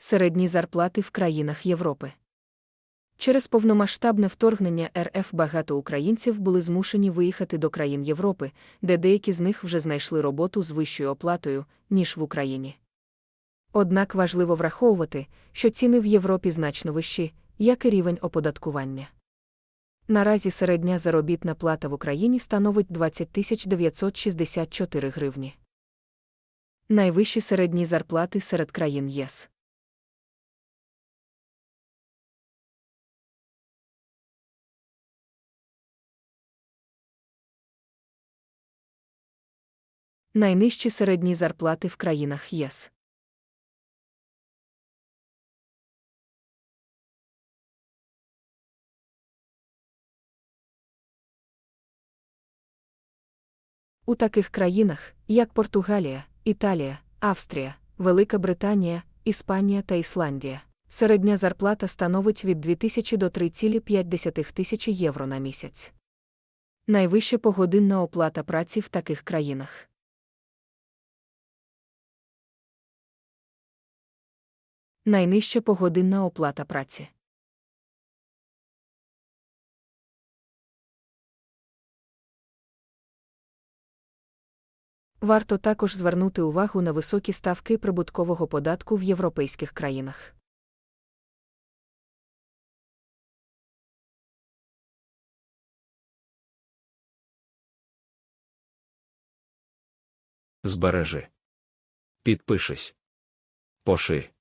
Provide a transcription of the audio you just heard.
Середні зарплати в країнах Європи. Через повномасштабне вторгнення РФ багато українців були змушені виїхати до країн Європи, де деякі з них вже знайшли роботу з вищою оплатою, ніж в Україні. Однак важливо враховувати, що ціни в Європі значно вищі, як і рівень оподаткування. Наразі середня заробітна плата в Україні становить 20 964 гривні. Найвищі середні зарплати серед країн ЄС. Найнижчі середні зарплати в країнах ЄС. У таких країнах, як Португалія, Італія, Австрія, Велика Британія, Іспанія та Ісландія, середня зарплата становить від 2000 до 3,5 тисячі євро на місяць. Найвища погодинна оплата праці в таких країнах. Найнижча погодинна оплата праці. Варто також звернути увагу на високі ставки прибуткового податку в європейських країнах. Збережи. Підпишись. Поширь.